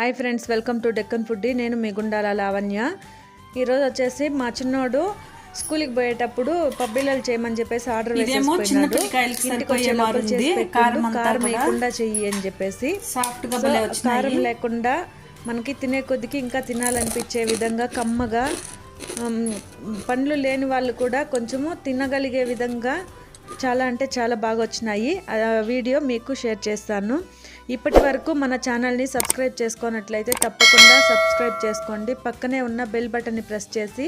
Hi friends welcome to Deccan food నేను మీ గుండాల లావణ్య. ఈరోజు వచ్చేసి మా చిన్నోడు స్కూల్కి పోయేటప్పుడు పబ్బిళ్ళలు చేయమని చెప్పేసి ఆర్డర్ వేసేసిపోయినాడు. కారం అంతా కారం కూడా వేయకుండా చెయ్యి అని చెప్పేసి. కారం లేకుండా మనకి తినే కొద్దికి ఇంకా తినాలనిపించే విధంగా కమ్మగా పండ్లు లేని వాళ్ళు కూడా కొంచెము తినగలిగే విధంగా చాలా అంటే చాలా బాగా వచ్చినాయి. ఆ వీడియో మీకు షేర్ చేస్తాను. ఇప్పటి వరకు మన ఛానల్ని సబ్స్క్రైబ్ చేసుకున్నట్లయితే తప్పకుండా సబ్స్క్రైబ్ చేసుకోండి. పక్కనే ఉన్న బెల్ బటన్ని ప్రెస్ చేసి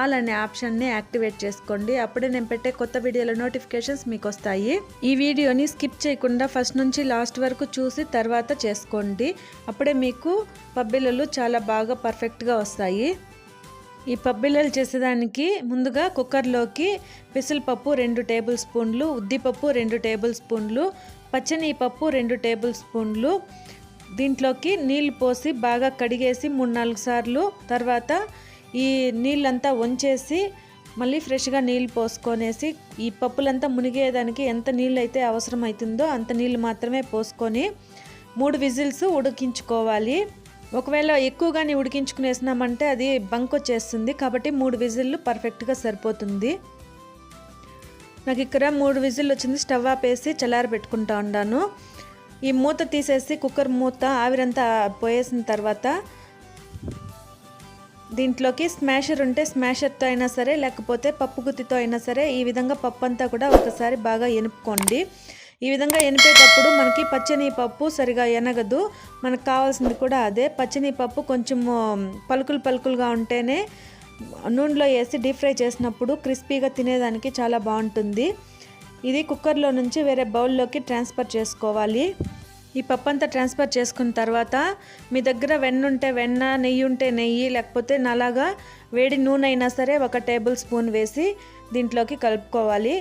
ఆల్ అనే ఆప్షన్ని యాక్టివేట్ చేసుకోండి. అప్పుడే నేను పెట్టే కొత్త వీడియోల నోటిఫికేషన్స్ మీకు వస్తాయి ఈ వీడియోని స్కిప్ చేయకుండా ఫస్ట్ నుంచి లాస్ట్ వరకు చూసి తర్వాత చేసుకోండి. అప్పుడే మీకు పబ్బిళ్ళలు చాలా బాగా పర్ఫెక్ట్గా వస్తాయి. ఈ పబ్బిళ్ళలు చేసేదానికి ముందుగా కుక్కర్లోకి పెసరపప్పు రెండు టేబుల్ స్పూన్లు ఉద్దిపప్పు రెండు టేబుల్ స్పూన్లు పచ్చని పప్పు రెండు టేబుల్ స్పూన్లు. దీంట్లోకి నీళ్ళు పోసి బాగా కడిగేసి మూడు నాలుగు సార్లు. తర్వాత ఈ నీళ్ళంతా వంచేసి మళ్ళీ ఫ్రెష్గా నీళ్ళు పోసుకొనేసి ఈ పప్పులంతా మునిగేదానికి ఎంత నీళ్ళు అయితే అవసరం అవుతుందో అంత నీళ్ళు మాత్రమే పోసుకొని మూడు విజిల్స్ ఉడికించుకోవాలి. ఒకవేళ ఎక్కువగానే ఉడికించుకునేసినామంటే అది బంక్ వచ్చేస్తుంది కాబట్టి మూడు విజిల్లు పర్ఫెక్ట్గా సరిపోతుంది. నాకు ఇక్కడ మూడు విజిల్ వచ్చింది స్టవ్ ఆపేసి చల్లారి పెట్టుకుంటా ఉన్నాను ఈ మూత తీసేసి కుక్కర్ మూత ఆవిరంతా పోయేసిన తర్వాత దీంట్లోకి స్మాషర్ ఉంటే స్మాషర్తో అయినా సరే లేకపోతే పప్పు గుత్తితో అయినా సరే ఈ విధంగా పప్పు అంతా కూడా ఒకసారి బాగా ఎనుపుకోండి ఈ విధంగా ఎనిపేటప్పుడు మనకి పచ్చని పప్పు సరిగా ఎనగదు. మనకు కావాల్సింది కూడా అదే. పచ్చని పప్పు కొంచెము పలుకులు పలుకులుగా ఉంటేనే నూనెలో వేసి డీప్ ఫ్రై చేసినప్పుడు క్రిస్పీగా తినేదానికి చాలా బాగుంటుంది. ఇది కుక్కర్లో నుంచి వేరే బౌల్లోకి ట్రాన్స్ఫర్ చేసుకోవాలి. ఈ పప్పు అంతా ట్రాన్స్ఫర్ చేసుకున్న తర్వాత మీ దగ్గర వెన్న ఉంటే వెన్న నెయ్యి ఉంటే నెయ్యి లేకపోతే నలాగా వేడి నూనె అయినా సరే ఒక టేబుల్ స్పూన్ వేసి దీంట్లోకి కలుపుకోవాలి.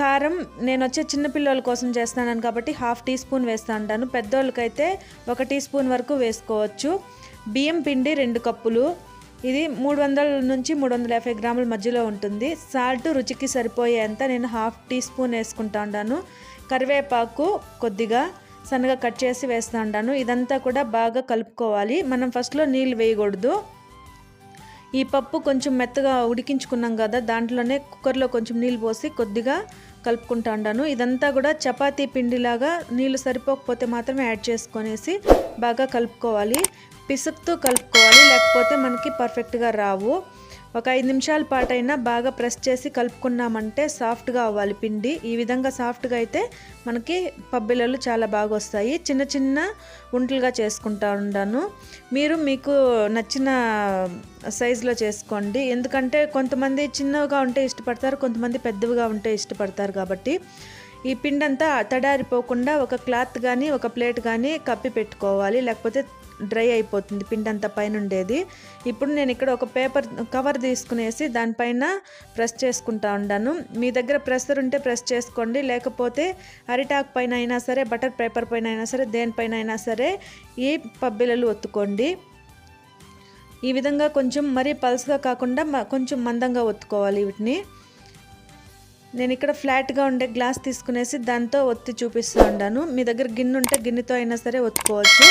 కారం నేను వచ్చే చిన్నపిల్లల కోసం చేస్తున్నాను కాబట్టి హాఫ్ టీ స్పూన్ వేస్తా ఉంటాను పెద్దోళ్ళకైతే ఒక టీ స్పూన్ వరకు వేసుకోవచ్చు. బియ్యం పిండి రెండు కప్పులు. ఇది మూడు వందల నుంచి మూడు వందల యాభై గ్రాముల మధ్యలో ఉంటుంది. సాల్ట్ రుచికి సరిపోయేంత నేను హాఫ్ టీ స్పూన్ వేసుకుంటా ఉన్నాను కరివేపాకు కొద్దిగా సన్నగా కట్ చేసి వేస్తూ ఉంటాను ఇదంతా కూడా బాగా కలుపుకోవాలి. మనం ఫస్ట్లో నీళ్ళు వేయకూడదు. ఈ పప్పు కొంచెం మెత్తగా ఉడికించుకున్నాం కదా దాంట్లోనే కుక్కర్లో కొంచెం నీళ్ళు పోసి కొద్దిగా కలుపుకుంటా ఉన్నాను ఇదంతా కూడా చపాతీ పిండిలాగా నీళ్ళు సరిపోకపోతే మాత్రమే యాడ్ చేసుకొనేసి బాగా కలుపుకోవాలి. పిసుకుతూ కలుపుకోవాలి లేకపోతే మనకి పర్ఫెక్ట్గా రావు. ఒక ఐదు నిమిషాల పాటైనా బాగా ప్రెస్ చేసి కలుపుకున్నామంటే సాఫ్ట్గా అవ్వాలి పిండి. ఈ విధంగా సాఫ్ట్గా అయితే మనకి పబ్బిలలు చాలా బాగా వస్తాయి. చిన్న చిన్న ఉంటలుగా చేసుకుంటా ఉంటాను మీరు మీకు నచ్చిన సైజులో చేసుకోండి. ఎందుకంటే కొంతమంది చిన్నగా ఉంటే ఇష్టపడతారు కొంతమంది పెద్దవిగా ఉంటే ఇష్టపడతారు కాబట్టి. ఈ పిండంతా తడారిపోకుండా ఒక క్లాత్ కానీ ఒక ప్లేట్ కానీ కప్పి పెట్టుకోవాలి. లేకపోతే డ్రై అయిపోతుంది పిండి అంతా పైన ఉండేది ఇప్పుడు నేను ఇక్కడ ఒక పేపర్ కవర్ తీసుకునేసి దానిపైన ప్రెస్ చేసుకుంటా ఉన్నాను మీ దగ్గర ప్రెషర్ ఉంటే ప్రెస్ చేసుకోండి లేకపోతే అరిటాక్ పైన అయినా సరే బటర్ పేపర్ పైన అయినా సరే దేనిపైన అయినా సరే ఈ పబ్బిలలు ఒత్తుకోండి. ఈ విధంగా కొంచెం మరీ పల్స్గా కాకుండా కొంచెం మందంగా ఒత్తుకోవాలి వీటిని. నేను ఇక్కడ ఫ్లాట్గా ఉండే గ్లాస్ తీసుకునేసి దాంతో ఒత్తి చూపిస్తూ ఉన్నాను మీ దగ్గర గిన్నె ఉంటే గిన్నెతో అయినా సరే ఒత్తుకోవచ్చు.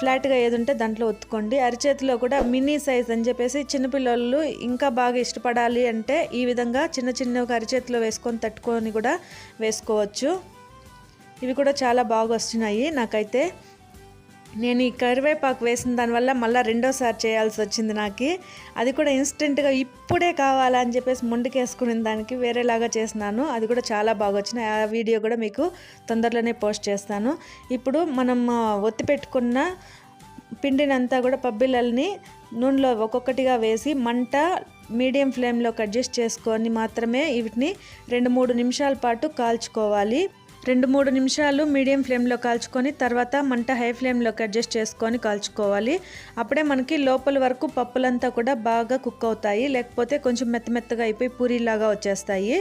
ఫ్లాట్గా ఏది ఉంటే దాంట్లో ఒత్తుకోండి. అరిచేతిలో కూడా మినీ సైజ్ అని చెప్పేసి చిన్నపిల్లలు ఇంకా బాగా ఇష్టపడాలి అంటే ఈ విధంగా చిన్న చిన్నగా అరిచేతిలో వేసుకొని తట్టుకొని కూడా వేసుకోవచ్చు. ఇవి కూడా చాలా బాగా వస్తున్నాయి. నాకైతే నేను ఈ కరివేపాకు వేసిన దానివల్ల మళ్ళీ రెండోసారి చేయాల్సి వచ్చింది నాకు. అది కూడా ఇన్స్టెంట్గా ఇప్పుడే కావాలని చెప్పేసి ముందుకేసుకునే దానికి వేరేలాగా చేసినాను. అది కూడా చాలా బాగా వచ్చినాయి ఆ వీడియో కూడా మీకు తొందరలోనే పోస్ట్ చేస్తాను. ఇప్పుడు మనం ఒత్తి పెట్టుకున్న పిండినంతా కూడా పబ్బిలల్ని నూనెలో ఒక్కొక్కటిగా వేసి మంట మీడియం ఫ్లేమ్లోకి అడ్జస్ట్ చేసుకొని మాత్రమే వీటిని రెండు మూడు నిమిషాల పాటు కాల్చుకోవాలి. రెండు మూడు నిమిషాలు మీడియం ఫ్లేమ్లో కాల్చుకొని తర్వాత మంట హై ఫ్లేమ్లోకి అడ్జస్ట్ చేసుకొని కాల్చుకోవాలి. అప్పుడే మనకి లోపల వరకు పప్పులంతా కూడా బాగా కుక్ అవుతాయి. లేకపోతే కొంచెం మెత్త మెత్తగా అయిపోయి పూరీలాగా వచ్చేస్తాయి.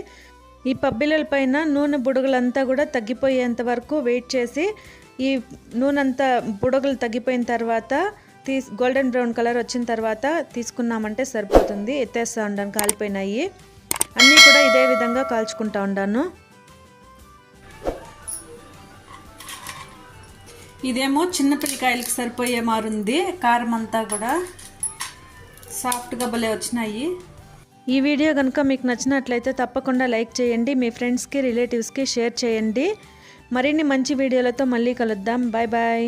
ఈ పబ్బిళ్ళల పైన నూనె బుడగలంతా కూడా తగ్గిపోయేంత వరకు వెయిట్ చేసి ఈ నూనె అంతా బుడగలు తగ్గిపోయిన తర్వాత తీస్ గోల్డెన్ బ్రౌన్ కలర్ వచ్చిన తర్వాత తీసుకున్నామంటే సరిపోతుంది. ఎత్తేస్తా ఉండాను కాలిపోయినాయి. అన్నీ కూడా ఇదే విధంగా కాల్చుకుంటా ఉండాను. ఇదేమో చిన్న పిల్లకాయలకి సరిపోయే మారుంది కారం అంతా కూడా సాఫ్ట్గా భలే వచ్చినాయి. ఈ వీడియో కనుక మీకు నచ్చినట్లయితే తప్పకుండా లైక్ చేయండి మీ ఫ్రెండ్స్కి రిలేటివ్స్కి షేర్ చేయండి. మరిన్ని మంచి వీడియోలతో మళ్ళీ కలుద్దాం. Bye bye